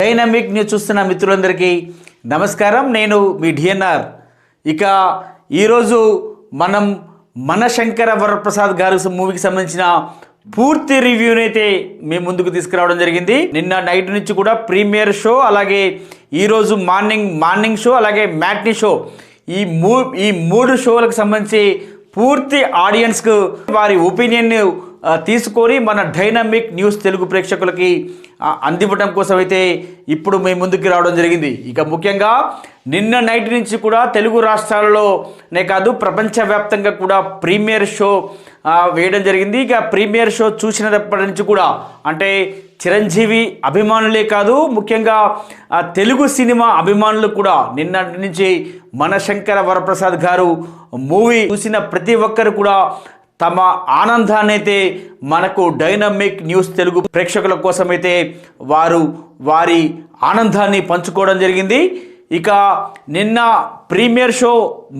Dynamic news చూస్తున్న మిత్రులందరికీ నమస్కారం. నేను మీ డిఎన్ఆర్ ఇక ఈరోజు మనం మన శంకర వరప్రసాద్ గారు మూవీకి సంబంధించిన పూర్తి రివ్యూని అయితే మేము ముందుకు తీసుకురావడం జరిగింది. నిన్న నైట్ నుంచి కూడా ప్రీమియర్ షో అలాగే ఈరోజు మార్నింగ్ మార్నింగ్ షో అలాగే మ్యాట్నీ షో. ఈ మూ ఈ మూడు షోలకు సంబంధించి పూర్తి ఆడియన్స్కు వారి ఒపీనియన్ తీసుకొని మన డైనమిక్ న్యూస్ తెలుగు ప్రేక్షకులకి అందివ్వడం కోసం అయితే ఇప్పుడు మేము ముందుకు రావడం జరిగింది. ఇక ముఖ్యంగా నిన్న నైట్ నుంచి కూడా తెలుగు రాష్ట్రాలలోనే కాదు ప్రపంచవ్యాప్తంగా కూడా ప్రీమియర్ షో వేయడం జరిగింది. ఇక ప్రీమియర్ షో చూసినప్పటి నుంచి కూడా అంటే చిరంజీవి అభిమానులే కాదు ముఖ్యంగా తెలుగు సినిమా అభిమానులు కూడా నిన్నటి నుంచి మనశంకర వరప్రసాద్ గారు మూవీ చూసిన ప్రతి ఒక్కరు కూడా తమ ఆనందాన్ని అయితే మనకు డైనమిక్ న్యూస్ తెలుగు ప్రేక్షకుల కోసమైతే వారు వారి ఆనందాన్ని పంచుకోవడం జరిగింది. ఇక నిన్న ప్రీమియర్ షో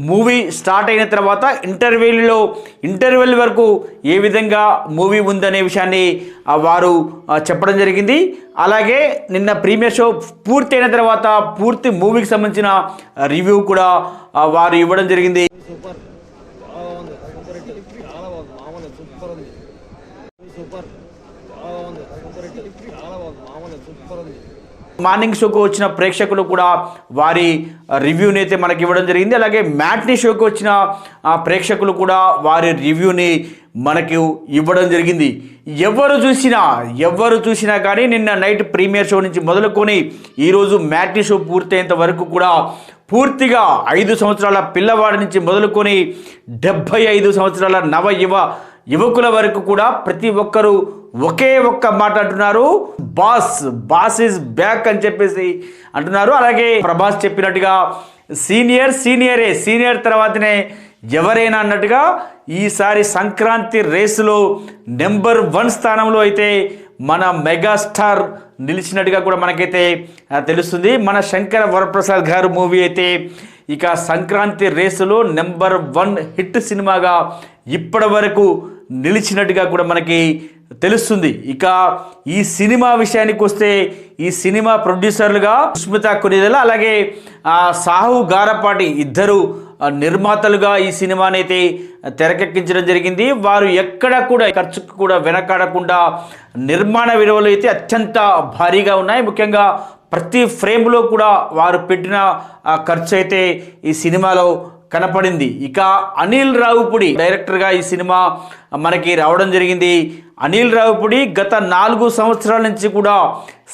మూవీ స్టార్ట్ అయిన తర్వాత ఇంటర్వెల్లో ఇంటర్వెల్ వరకు ఏ విధంగా మూవీ ఉందనే విషయాన్ని వారు చెప్పడం జరిగింది. అలాగే నిన్న ప్రీమియర్ షో పూర్తి అయిన తర్వాత పూర్తి మూవీకి సంబంధించిన రివ్యూ కూడా వారు ఇవ్వడం జరిగింది. సూపర్ చాలా బాగుంది సూపర్ హిట్ చాలా బాగుంది మామూలు సూపర్ ఉంది సూపర్ చాలా బాగుంది సూపర్ హిట్ చాలా బాగుంది మామూలు సూపర్ ఉంది మార్నింగ్ షోకి వచ్చిన ప్రేక్షకులు కూడా వారి రివ్యూని అయితే మనకి ఇవ్వడం జరిగింది. అలాగే మ్యాట్నీ షోకి వచ్చిన ఆ, ప్రేక్షకులు కూడా వారి రివ్యూని మనకు ఇవ్వడం జరిగింది. ఎవరు చూసినా ఎవరు చూసినా కానీ నిన్న నైట్ ప్రీమియర్ షో నుంచి మొదలుకొని ఈరోజు మ్యాట్నీ షో పూర్తయ్యేంత వరకు కూడా పూర్తిగా ఐదు సంవత్సరాల పిల్లవాడి నుంచి మొదలుకొని డెబ్భై ఐదు సంవత్సరాల నవ యువ యువకుల వరకు కూడా ప్రతి ఒక్కరూ ఒకే ఒక్క మాట అంటున్నారు. బాస్ బాస్ ఇస్ బ్యాక్ అని చెప్పేసి అంటున్నారు. అలాగే ప్రభాస్ చెప్పినట్టుగా సీనియర్ సీనియరే సీనియర్ తర్వాతనే ఎవరైనా అన్నట్టుగా ఈసారి సంక్రాంతి రేసులో నెంబర్ వన్ స్థానంలో అయితే మన మెగాస్టార్ నిలిచినట్టుగా కూడా మనకైతే తెలుస్తుంది. మన శంకర వరప్రసాద్ గారు మూవీ అయితే ఇక సంక్రాంతి రేసులో నెంబర్ వన్ హిట్ సినిమాగా ఇప్పటి వరకు నిలిచినట్టుగా కూడా మనకి తెలుస్తుంది. ఇక ఈ సినిమా విషయానికి వస్తే ఈ సినిమా ప్రొడ్యూసర్లుగా సుస్మిత కొనిదెల అలాగే సాహు గారపాటి ఇద్దరు నిర్మాతలుగా ఈ సినిమాని అయితే తెరకెక్కించడం జరిగింది. వారు ఎక్కడ కూడా ఖర్చుకు కూడా వెనకాడకుండా నిర్మాణ విలువలు అయితే అత్యంత భారీగా ఉన్నాయి. ముఖ్యంగా ప్రతి ఫ్రేమ్లో కూడా వారు పెట్టిన ఖర్చు అయితే ఈ సినిమాలో కనపడింది. ఇక అనిల్ రావుపుడి డైరెక్టర్గా ఈ సినిమా మనకి రావడం జరిగింది. అనిల్ రావుపుడి గత నాలుగు సంవత్సరాల నుంచి కూడా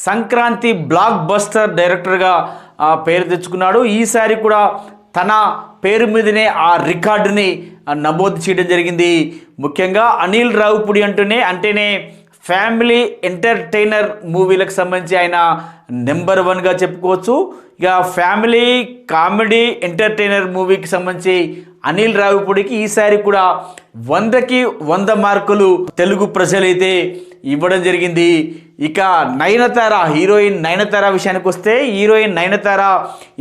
సంక్రాంతి బ్లాక్ బస్టర్ డైరెక్టర్గా పేరు తెచ్చుకున్నాడు. ఈసారి కూడా తన పేరు మీదనే ఆ రికార్డుని నమోదు చేయడం జరిగింది. ముఖ్యంగా అనిల్ రావుపుడి అంటూనే అంటేనే ఫ్యామిలీ ఎంటర్టైనర్ మూవీలకు సంబంధించి ఆయన నెంబర్ వన్గా చెప్పుకోవచ్చు. ఇక ఫ్యామిలీ కామెడీ ఎంటర్టైనర్ మూవీకి సంబంధించి అనిల్ రావిపూడికి ఈసారి కూడా వందకి వంద మార్కులు తెలుగు ప్రజలైతే ఇవ్వడం జరిగింది. ఇక నయనతార హీరోయిన్ నయనతార విషయానికి వస్తే హీరోయిన్ నయనతార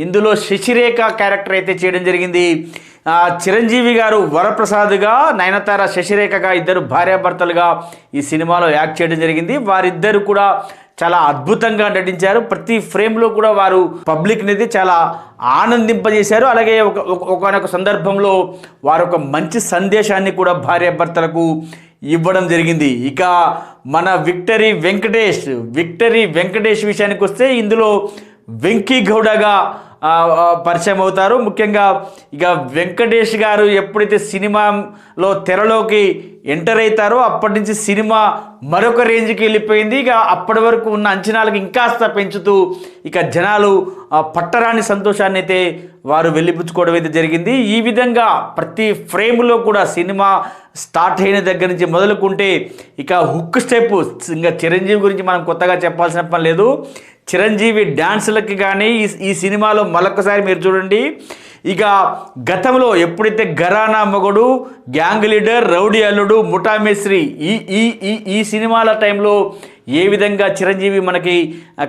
ఇందులో శశిరేఖ క్యారెక్టర్ అయితే చేయడం జరిగింది. చిరంజీవి గారు వరప్రసాద్గా నయనతార శశిరేఖగా ఇద్దరు భార్యాభర్తలుగా ఈ సినిమాలో యాక్ట్ చేయడం జరిగింది. వారిద్దరు కూడా చాలా అద్భుతంగా నటించారు. ప్రతి ఫ్రేమ్లో కూడా వారు పబ్లిక్ అనేది చాలా ఆనందింపజేశారు. అలాగే ఒక ఒక- ఒకనొక సందర్భంలో వారు ఒక మంచి సందేశాన్ని కూడా భార్యాభర్తలకు ఇవ్వడం జరిగింది. ఇక మన విక్టరీ వెంకటేష్ విక్టరీ వెంకటేష్ విషయానికి వస్తే ఇందులో వెంకీ గౌడగా పరిచయం అవుతారు. ముఖ్యంగా ఇక వెంకటేష్ గారు ఎప్పుడైతే సినిమాలో తెరలోకి ఎంటర్ అవుతారో అప్పటి నుంచి సినిమా మరొక రేంజ్కి వెళ్ళిపోయింది. ఇక అప్పటి వరకు ఉన్న అంచనాలకు ఇంకాస్త పెంచుతూ ఇక జనాలు పట్టరాని సంతోషాన్ని అయితే వారు వెళ్ళిపుచ్చుకోవడం అయితే జరిగింది. ఈ విధంగా ప్రతి ఫ్రేమ్లో కూడా సినిమా స్టార్ట్ అయిన దగ్గర నుంచి మొదలుకుంటే ఇక హుక్ స్టెప్ ఇంకా చిరంజీవి గురించి మనం కొత్తగా చెప్పాల్సిన పని లేదు. చిరంజీవి డ్యాన్సులకి కానీ ఈ ఈ సినిమాలో మరొకసారి మీరు చూడండి. ఇక గతంలో ఎప్పుడైతే గరానా మొగడు గ్యాంగ్ లీడర్ రౌడీ అల్లుడు ముఠామేశ్రీ ఈ ఈ ఈ ఈ సినిమాల టైంలో ఏ విధంగా చిరంజీవి మనకి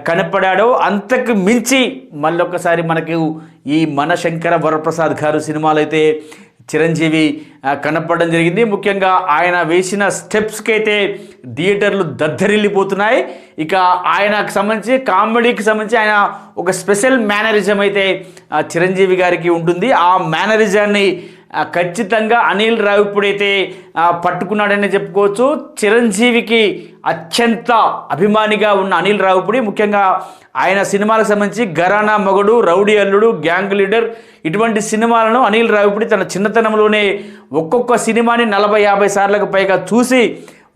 కనపడాడో అంతకు మించి మళ్ళొకసారి మనకు ఈ మనశంకర వరప్రసాద్ గారు సినిమాలు అయితే చిరంజీవి కనపడడం జరిగింది. ముఖ్యంగా ఆయన వేసిన స్టెప్స్కి అయితే థియేటర్లు దద్దరిల్లిపోతున్నాయి. ఇక ఆయనకు సంబంధించి కామెడీకి సంబంధించి ఆయన ఒక స్పెషల్ మేనరిజం అయితే చిరంజీవి గారికి ఉంటుంది. ఆ మేనరిజాన్ని ఖచ్చితంగా అనిల్ రావిపూడైతే ఆ, పట్టుకున్నాడని చెప్పుకోవచ్చు. చిరంజీవికి అత్యంత అభిమానిగా ఉన్న అనిల్ రావుపుడి ముఖ్యంగా ఆయన సినిమాలకు సంబంధించి Gharana Mogudu rowdy Alludu gang leader ఇటువంటి సినిమాలను అనిల్ రావుపుడి తన చిన్నతనంలోనే ఒక్కొక్క సినిమాని నలభై యాభై సార్లకు పైగా చూసి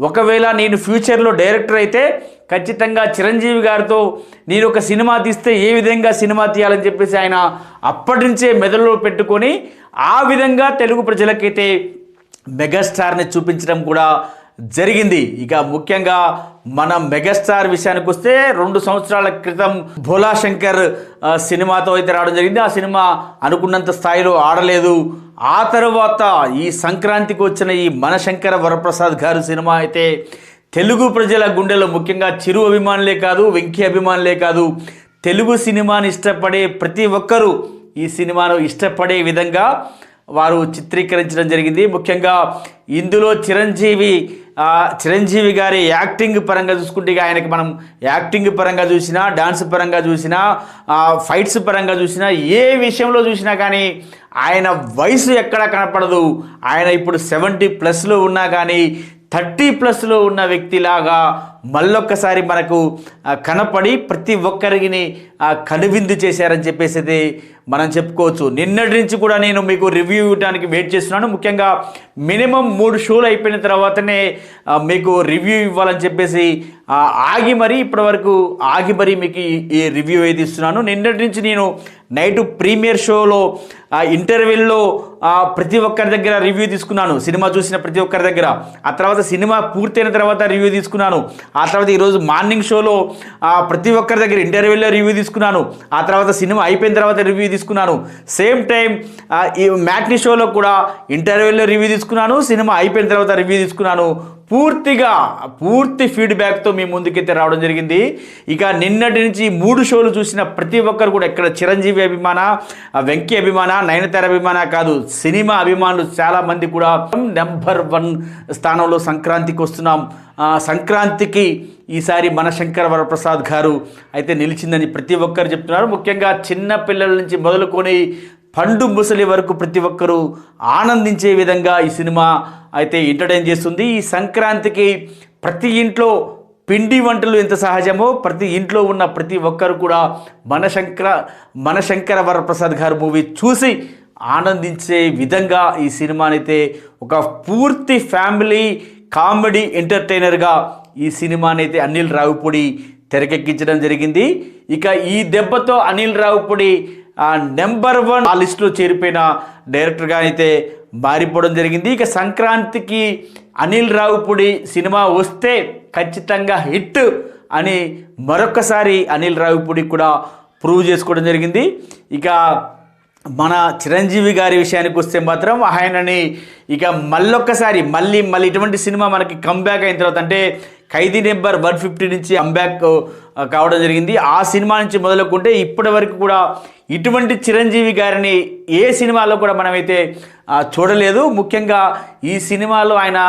ఒకవేళ నేను ఫ్యూచర్లో డైరెక్టర్ అయితే ఖచ్చితంగా చిరంజీవి గారితో నేను ఒక సినిమా తీస్తే ఏ విధంగా సినిమా తీయాలని చెప్పేసి ఆయన అప్పటి నుంచే మెదడులో పెట్టుకొని ఆ విధంగా తెలుగు ప్రజలకైతే మెగాస్టార్ని చూపించడం కూడా జరిగింది. ఇక ముఖ్యంగా మన మెగాస్టార్ విషయానికి వస్తే రెండు సంవత్సరాల క్రితం భోలా శంకర్ సినిమాతో అయితే రావడం జరిగింది. ఆ సినిమా అనుకున్నంత స్థాయిలో ఆడలేదు. ఆ తర్వాత ఈ సంక్రాంతికి వచ్చిన ఈ మనశంకర వరప్రసాద్ గారు సినిమా అయితే తెలుగు ప్రజల గుండెలో ముఖ్యంగా చిరు అభిమానులే కాదు వెంకీ అభిమానులే కాదు తెలుగు సినిమాని ఇష్టపడే ప్రతి ఒక్కరూ ఈ సినిమాను ఇష్టపడే విధంగా వారు చిత్రీకరించడం జరిగింది. ముఖ్యంగా ఇందులో చిరంజీవి చిరంజీవి గారి యాక్టింగ్ పరంగా చూసుకుంటే ఆయనకి మనం యాక్టింగ్ పరంగా చూసినా డాన్స్ పరంగా చూసినా ఫైట్స్ పరంగా చూసినా ఏ విషయంలో చూసినా కానీ ఆయన వయసు ఎక్కడ కనపడదు. ఆయన ఇప్పుడు సెవెంటీ ప్లస్లో ఉన్నా కానీ థర్టీ ప్లస్లో ఉన్న వ్యక్తిలాగా మళ్ళొక్కసారి మనకు కనపడి ప్రతి ఒక్కరిని కనువిందు చేశారని చెప్పేసి అయితే మనం చెప్పుకోవచ్చు. నిన్నటి నుంచి కూడా నేను మీకు రివ్యూ ఇవ్వడానికి వెయిట్ చేస్తున్నాను. ముఖ్యంగా మినిమం మూడు షోలు అయిపోయిన తర్వాతనే మీకు రివ్యూ ఇవ్వాలని చెప్పేసి ఆగి మరీ ఇప్పటివరకు ఆగి మరీ మీకు ఈ- రివ్యూ అయితే ఇస్తున్నాను. నిన్నటి నుంచి నేను నైట్ ప్రీమియర్ షోలో ఇంటర్వ్యూల్లో ప్రతి ఒక్కరి దగ్గర రివ్యూ తీసుకున్నాను. సినిమా చూసిన ప్రతి ఒక్కరి దగ్గర. ఆ తర్వాత సినిమా పూర్తయిన తర్వాత రివ్యూ తీసుకున్నాను. ఆ తర్వాత ఈరోజు మార్నింగ్ షోలో ప్రతి ఒక్కరి దగ్గర ఇంటర్వ్యూలో రివ్యూ తీసుకున్నాను. ఆ తర్వాత సినిమా అయిపోయిన తర్వాత రివ్యూ తీసుకున్నాను. సేమ్ టైం ఈ మ్యాట్నీ షోలో కూడా ఇంటర్వ్యూలో రివ్యూ తీసుకున్నాను సినిమా అయిపోయిన తర్వాత రివ్యూ తీసుకున్నాను. పూర్తిగా పూర్తి ఫీడ్బ్యాక్తో మీ ముందుకైతే రావడం జరిగింది. ఇక నిన్నటి నుంచి మూడు షోలు చూసిన ప్రతి ఒక్కరు కూడా ఇక్కడ చిరంజీవి అభిమాన వెంకీ అభిమాన నయనతార అభిమాన కాదు సినిమా అభిమానులు చాలామంది కూడా నెంబర్ వన్ స్థానంలో సంక్రాంతికి వస్తున్నాం. సంక్రాంతికి ఈసారి మన శంకర వరప్రసాద్ గారు అయితే నిలిచిందని ప్రతి ఒక్కరు చెప్తున్నారు. ముఖ్యంగా చిన్న పిల్లల నుంచి మొదలుకొని పండు ముసలి వరకు ప్రతి ఒక్కరూ ఆనందించే విధంగా ఈ సినిమా అయితే ఎంటర్టైన్ చేస్తుంది. ఈ సంక్రాంతికి ప్రతి ఇంట్లో పిండి వంటలు ఎంత సహజమో ప్రతి ఇంట్లో ఉన్న ప్రతి ఒక్కరు కూడా మనశంకర మనశంకర వరప్రసాద్ గారు మూవీ చూసి ఆనందించే విధంగా ఈ సినిమానైతే ఒక పూర్తి ఫ్యామిలీ కామెడీ ఎంటర్టైనర్గా ఈ సినిమానైతే అనిల్ రావుపూడి తెరకెక్కించడం జరిగింది. ఇక ఈ దెబ్బతో అనిల్ రావుపూడి నెంబర్ వన్ ఆ లిస్టులో చేరిపోయిన డైరెక్టర్గా అయితే మారిపోవడం జరిగింది. ఇక సంక్రాంతికి అనిల్ రావుపూడి సినిమా వస్తే ఖచ్చితంగా హిట్ అని మరొకసారి అనిల్ రావుపూడి కూడా ప్రూవ్ చేసుకోవడం జరిగింది. ఇక మన చిరంజీవి గారి విషయానికి వస్తే మాత్రం ఆయనని ఇక మళ్ళొక్కసారి మళ్ళీ మళ్ళీ ఇటువంటి సినిమా మనకి కంబ్యాక్ అయిన తర్వాత అంటే ఖైదీ నెంబర్ వన్ ఫిఫ్టీ నుంచి కంబ్యాక్ కావడం జరిగింది. ఆ సినిమా నుంచి మొదలుకుంటే ఇప్పటి వరకు కూడా ఇటువంటి చిరంజీవి గారిని ఏ సినిమాలో కూడా మనమైతే చూడలేదు. ముఖ్యంగా ఈ సినిమాలో ఆయన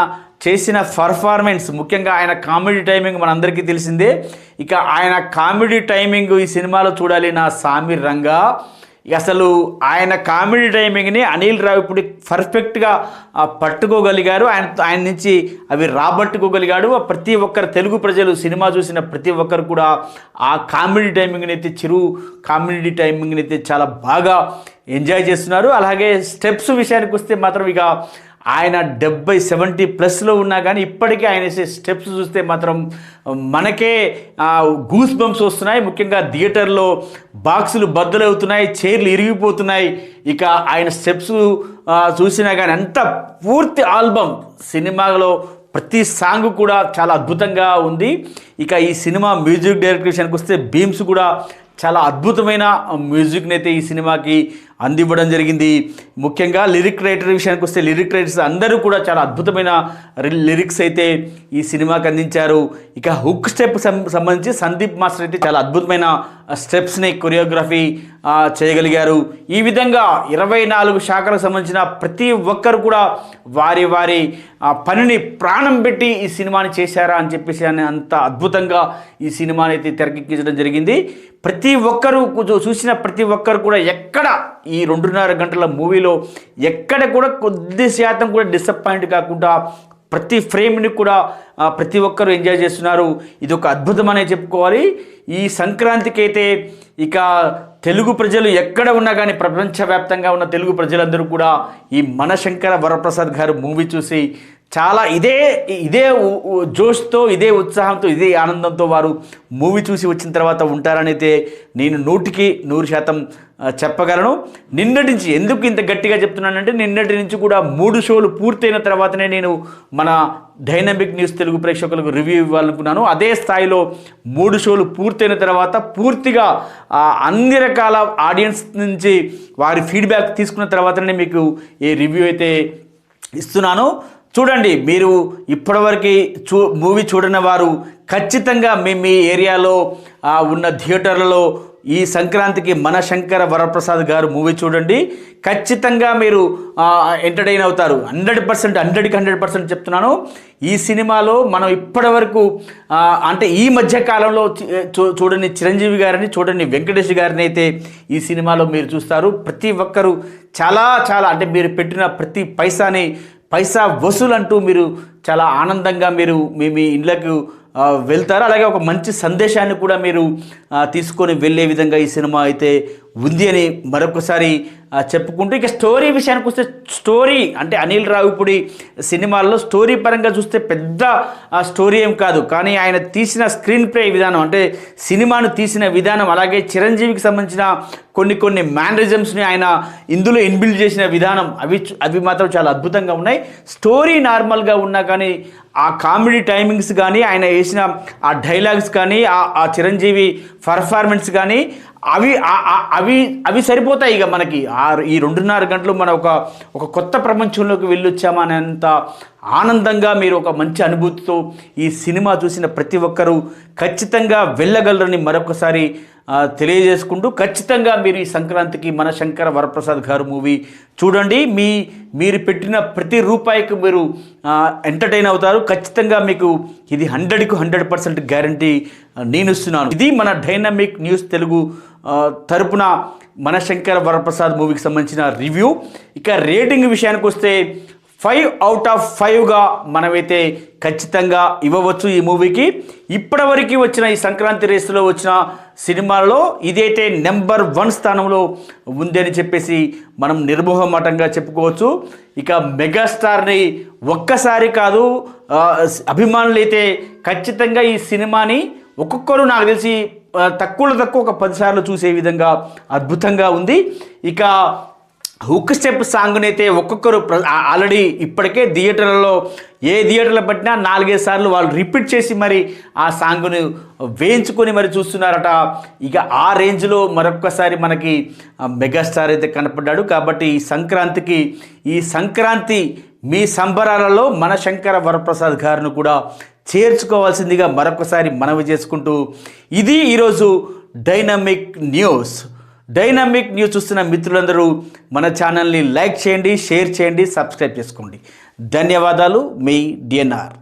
చేసిన పర్ఫార్మెన్స్ ముఖ్యంగా ఆయన కామెడీ టైమింగ్ మనందరికీ తెలిసిందే. ఇక ఆయన కామెడీ టైమింగ్ ఈ సినిమాలో చూడాలి నా సామి రంగా. అసలు ఆయన కామెడీ టైమింగ్ని అనిల్ రావిపూడి పర్ఫెక్ట్గా పట్టుకోగలిగారు. ఆయన ఆయన నుంచి అవి రాబట్టుకోగలిగాడు. ఆ ప్రతి ఒక్కరు తెలుగు ప్రజలు సినిమా చూసిన ప్రతి ఒక్కరు కూడా ఆ కామెడీ టైమింగ్ని అయితే చిరు కామెడీ టైమింగ్ని అయితే చాలా బాగా ఎంజాయ్ చేస్తున్నారు. అలాగే స్టెప్స్ విషయానికి వస్తే మాత్రం ఇక ఆయన డెబ్బై సెవెంటీ ప్లస్లో ఉన్నా కానీ ఇప్పటికీ ఆయన వేసే స్టెప్స్ చూస్తే మాత్రం మనకే గూస్ బంప్స్ వస్తున్నాయి. ముఖ్యంగా థియేటర్లో బాక్సులు బద్దలవుతున్నాయి చైర్లు ఇరిగిపోతున్నాయి. ఇక ఆయన స్టెప్స్ చూసినా కానీ అంత పూర్తి ఆల్బమ్ సినిమాలో ప్రతి సాంగ్ కూడా చాలా అద్భుతంగా ఉంది. ఇక ఈ సినిమా మ్యూజిక్ డైరెక్టర్ విషయానికి వస్తే బీమ్స్ కూడా చాలా అద్భుతమైన మ్యూజిక్ని అయితే ఈ సినిమాకి అందివ్వడం జరిగింది. ముఖ్యంగా లిరిక్ రైటర్ విషయానికి వస్తే లిరిక్ రైటర్స్ అందరూ కూడా చాలా అద్భుతమైన లిరిక్స్ అయితే ఈ సినిమాకి అందించారు. ఇక హుక్ స్టెప్ సంబంధించి సందీప్ మాస్టర్ అయితే చాలా అద్భుతమైన స్టెప్స్ని కొరియోగ్రఫీ చేయగలిగారు. ఈ విధంగా ఇరవై నాలుగు శాఖలకు సంబంధించిన ప్రతి ఒక్కరు కూడా వారి వారి ఆ, పనిని ప్రాణం పెట్టి ఈ సినిమాని చేశారా అని చెప్పేసి అని అంత అద్భుతంగా ఈ సినిమాని అయితే తెరకెక్కించడం జరిగింది. ప్రతి ఒక్కరు కొంచెం చూసిన ప్రతి ఒక్కరు కూడా ఎక్కడ ఈ రెండున్నర గంటల మూవీలో ఎక్కడ కూడా కొద్ది శాతం కూడా డిసప్పాయింట్ కాకుండా ప్రతి ఫ్రేమ్ని కూడా ప్రతి ఒక్కరు ఎంజాయ్ చేస్తున్నారు. ఇది ఒక అద్భుతమనే చెప్పుకోవాలి. ఈ సంక్రాంతికి అయితే ఇక తెలుగు ప్రజలు ఎక్కడ ఉన్నా కానీ ప్రపంచవ్యాప్తంగా ఉన్న తెలుగు ప్రజలందరూ కూడా ఈ మనశంకర వరప్రసాద్ గారు మూవీ చూసి చాలా ఇదే ఇదే జోష్తో ఇదే ఉత్సాహంతో ఇదే ఆనందంతో వారు మూవీ చూసి వచ్చిన తర్వాత ఉంటారనైతే నేను నూటికి నూరు శాతం చెప్పగలను. నిన్నటి నుంచి ఎందుకు ఇంత గట్టిగా చెప్తున్నానంటే నిన్నటి నుంచి కూడా మూడు షోలు పూర్తయిన తర్వాతనే నేను మన డైనమిక్ న్యూస్ తెలుగు ప్రేక్షకులకు రివ్యూ ఇవ్వాలనుకున్నాను. అదే స్థాయిలో మూడు షోలు పూర్తయిన తర్వాత పూర్తిగా అన్ని రకాల ఆడియన్స్ నుంచి వారి ఫీడ్బ్యాక్ తీసుకున్న తర్వాతనే మీకు ఈ రివ్యూ అయితే ఇస్తున్నాను. చూడండి మీరు ఇప్పటివరకు చూ మూవీ చూడని వారు ఖచ్చితంగా మీ మీ ఏరియాలో ఉన్న థియేటర్లలో ఈ సంక్రాంతికి మన శంకర వరప్రసాద్ గారు మూవీ చూడండి. ఖచ్చితంగా మీరు ఎంటర్టైన్ అవుతారు. హండ్రెడ్ పర్సెంట్ హండ్రెడ్కి హండ్రెడ్ పర్సెంట్ చెప్తున్నాను. ఈ సినిమాలో మనం ఇప్పటివరకు అంటే ఈ మధ్య కాలంలో చూ- చూడని చిరంజీవి గారిని చూడని వెంకటేష్ గారిని అయితే ఈ సినిమాలో మీరు చూస్తారు. ప్రతి ఒక్కరూ చాలా చాలా అంటే మీరు పెట్టిన ప్రతి పైసాని పైసా వసూలు అంటూ మీరు చాలా ఆనందంగా మీరు మీ మీ ఇళ్ళకు వెళ్తారు? అలాగే ఒక మంచి సందేశాన్ని కూడా మీరు తీసుకొని వెళ్ళే విధంగా ఈ సినిమా అయితే ఉంది అని మరొకసారి చెప్పుకుంటూ ఇక స్టోరీ విషయానికి వస్తే స్టోరీ అంటే అనిల్ రావిపూడి సినిమాల్లో స్టోరీ పరంగా చూస్తే పెద్ద ఆ, స్టోరీ ఏం కాదు. కానీ ఆయన తీసిన స్క్రీన్ ప్లే విధానం అంటే సినిమాను తీసిన విధానం అలాగే చిరంజీవికి సంబంధించిన కొన్ని కొన్ని మేనరిజమ్స్ని ఆయన ఇందులో ఇన్బిల్డ్ చేసిన విధానం అవి అవి మాత్రం చాలా అద్భుతంగా ఉన్నాయి. స్టోరీ నార్మల్గా ఉన్నా కానీ ఆ కామెడీ టైమింగ్స్ కానీ ఆయన వేసిన ఆ డైలాగ్స్ కానీ ఆ ఆ చిరంజీవి పర్ఫార్మెన్స్ కానీ అవి అవి అవి సరిపోతాయి ఇక మనకి. ఆ ఈ రెండున్నర గంటలు మన ఒక ఒక కొత్త ప్రపంచంలోకి వెళ్ళొచ్చామనేంత ఆనందంగా మీరు ఒక మంచి అనుభూతితో ఈ సినిమా చూసిన ప్రతి ఒక్కరూ ఖచ్చితంగా వెళ్ళగలరని మరొకసారి తెలియజేసుకుంటూ ఖచ్చితంగా మీరు ఈ సంక్రాంతికి మన శంకర వరప్రసాద్ గారు మూవీ చూడండి. మీ మీరు పెట్టిన ప్రతి రూపాయికి మీరు ఎంటర్టైన్ అవుతారు. ఖచ్చితంగా మీకు ఇది హండ్రెడ్కు హండ్రెడ్ పర్సెంట్ గ్యారంటీ నేను ఇస్తున్నాను ఇది మన డైనమిక్ న్యూస్ తెలుగు తరపున మన శంకర వరప్రసాద్ మూవీకి సంబంధించిన రివ్యూ. ఇక రేటింగ్ విషయానికి వస్తే ఫైవ్ అవుట్ ఆఫ్ ఫైవ్గా మనమైతే ఖచ్చితంగా ఇవ్వవచ్చు ఈ మూవీకి. ఇప్పటివరకు వచ్చిన ఈ సంక్రాంతి రేసులో వచ్చిన సినిమాల్లో ఇదైతే నెంబర్ వన్ స్థానంలో ఉంది అని చెప్పేసి మనం నిర్మోహమాటంగా చెప్పుకోవచ్చు. ఇక మెగాస్టార్ని ఒక్కసారి కాదు అభిమానులు అయితే ఖచ్చితంగా ఈ సినిమాని ఒక్కొక్కరు నాకు తెలిసి తక్కువలో తక్కువ ఒక పదిసార్లు చూసే విధంగా అద్భుతంగా ఉంది. ఇక హుక్ స్టెప్ సాంగ్ని అయితే ఒక్కొక్కరు ఆల్రెడీ ఇప్పటికే థియేటర్లలో ఏ థియేటర్లో పట్టినా నాలుగైదు సార్లు వాళ్ళు రిపీట్ చేసి మరి ఆ సాంగ్ను వేయించుకొని మరి చూస్తున్నారట. ఇక ఆ రేంజ్లో మరొక్కసారి మనకి మెగాస్టార్ అయితే కనపడ్డాడు. కాబట్టి ఈ సంక్రాంతికి ఈ సంక్రాంతి మీ సంబరాలలో మన శంకర వరప్రసాద్ గారిని కూడా చేర్చుకోవాల్సిందిగా మరొకసారి మనవి చేసుకుంటూ ఇది ఈరోజు డైనమిక్ న్యూస్. డైనమిక్ న్యూస్ చూస్తున్న మిత్రులందరూ మన ఛానల్ని లైక్ చేయండి షేర్ చేయండి సబ్స్క్రైబ్ చేసుకోండి. ధన్యవాదాలు. మీ డిఎన్ఆర్